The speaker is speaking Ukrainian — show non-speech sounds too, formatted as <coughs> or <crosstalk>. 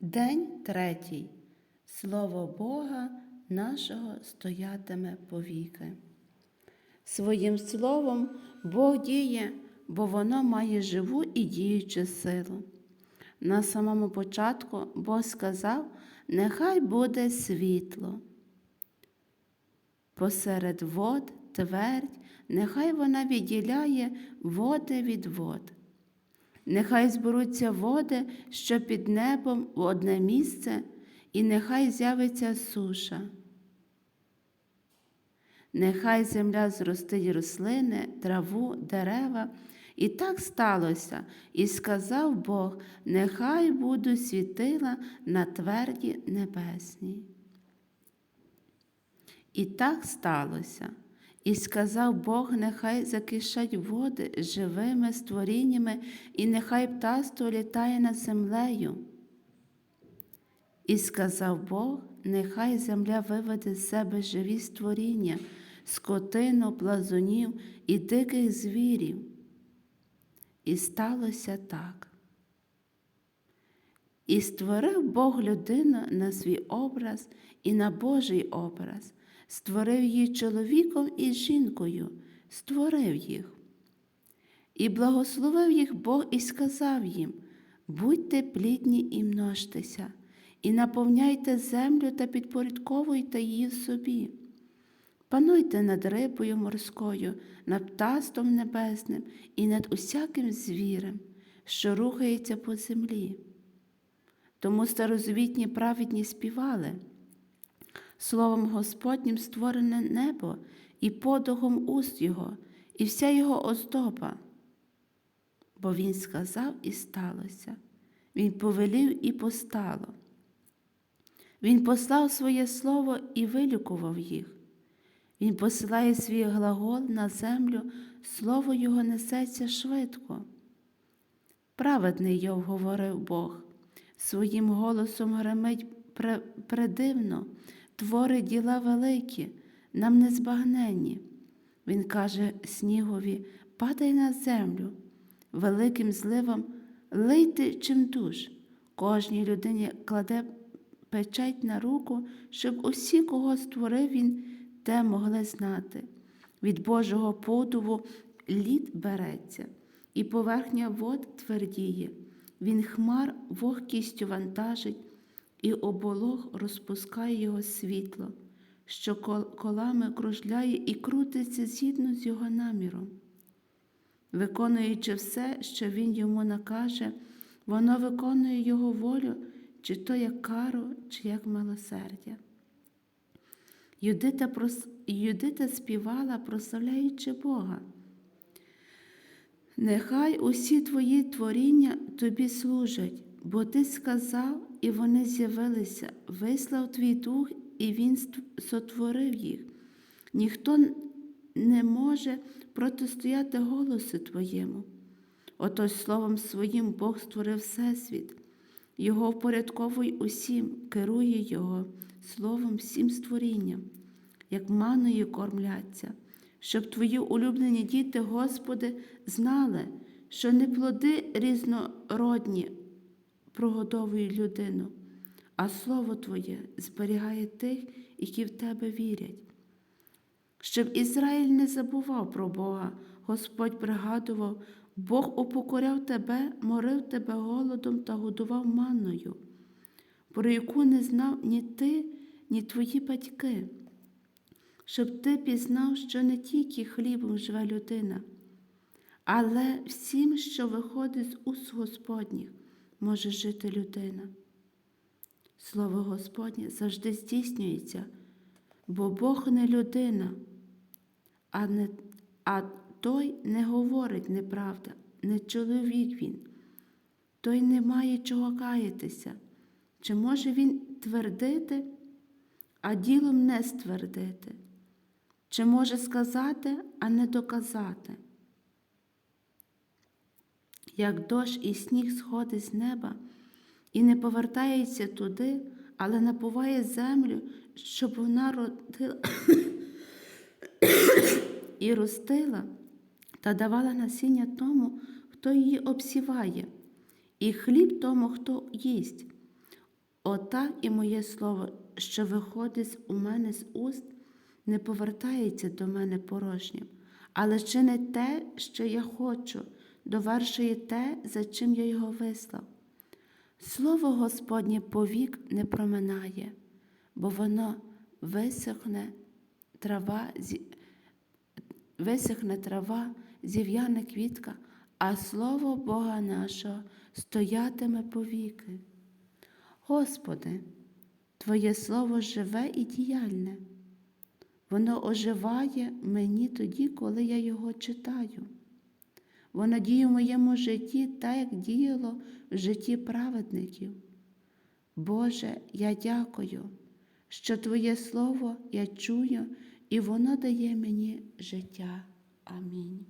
День третій. Слово Бога нашого стоятиме повіки. Своїм словом Бог діє, бо воно має живу і діючу силу. На самому початку Бог сказав: Нехай буде світло. Посеред вод твердь, нехай вона відділяє води від вод. Нехай зберуться води, що під небом в одне місце, і нехай з'явиться суша. Нехай земля зростить рослини, траву, дерева. І так сталося, і сказав Бог, нехай будуть світила на тверді небесній. І так сталося. І сказав Бог, нехай закишать води живими створіннями, і нехай птаство літає над землею. І сказав Бог, нехай земля виведе з себе живі створіння, скотину, плазунів і диких звірів. І сталося так. І створив Бог людину на свій образ і на Божий образ, створив її чоловіком і жінкою, створив їх. І благословив їх Бог і сказав їм: будьте плідні і множтеся, і наповняйте землю та підпорядковуйте її собі. Пануйте над рибою морською, над птастом небесним і над усяким звірем, що рухається по землі. Тому старозвітні праведні співали. Словом Господнім створене небо і подохом уст Його, і вся Його оздоба. Бо Він сказав і сталося, Він повелів і постало. Він послав своє слово і вилікував їх. Він посилає свій глагол на землю, слово Його несеться швидко. Праведний Йов говорив Бог, своїм голосом гремить предивно, творить діла великі, нам незбагненні. Він каже снігові, падай на землю, великим зливом лийте чим душ. Кожній людині кладе печать на руку, щоб усі, кого створив він, те могли знати. Від Божого подуву лід береться, і поверхня вод твердіє, він хмар вогкістю вантажить, і оболог розпускає його світло, що колами кружляє і крутиться згідно з його наміром. Виконуючи все, що він йому накаже, воно виконує його волю, чи то як кару, чи як милосердя. Юдита, прос... Юдита співала, прославляючи Бога. Нехай усі твої творіння тобі служать, бо ти сказав, і вони з'явилися, вислав твій дух, і Він сотворив їх. Ніхто не може протистояти голосу Твоєму. Отож словом своїм Бог створив Всесвіт, Його впорядковуй усім, керує Його словом всім створінням, як маною кормляться, щоб твої улюблені діти, Господи, знали, що не плоди різнородні прогодовують людину, а Слово Твоє зберігає тих, які в Тебе вірять. Щоб Ізраїль не забував про Бога, Господь пригадував, Бог упокоряв тебе, морив тебе голодом та годував манною, про яку не знав ні ти, ні твої батьки, щоб ти пізнав, що не тільки хлібом живе людина, але всім, що виходить з уст Господніх, може жити людина. Слово Господнє завжди здійснюється, бо Бог не людина, а, не, а той не говорить неправда, не чоловік він, той не має чого каятися. Чи може він твердити, а ділом не ствердити? Чи може сказати, а не доказати? Як дощ і сніг сходить з неба і не повертається туди, але напуває землю, щоб вона родила <coughs> і ростила та давала насіння тому, хто її обсіває, і хліб тому, хто їсть. Отак і моє слово, що виходить у мене з уст, не повертається до мене порожнім, але чинить те, що я хочу, довершує те, за чим я його вислав. Слово Господнє повік не проминає, бо воно висохне трава, висохне трава, зів'яне квітка, а слово Бога нашого стоятиме повіки. Господи, Твоє слово живе і діяльне. Воно оживає мені тоді, коли я його читаю. Воно діє в моєму житті так, як діяло в житті праведників. Боже, я дякую, що Твоє Слово я чую, і воно дає мені життя. Амінь.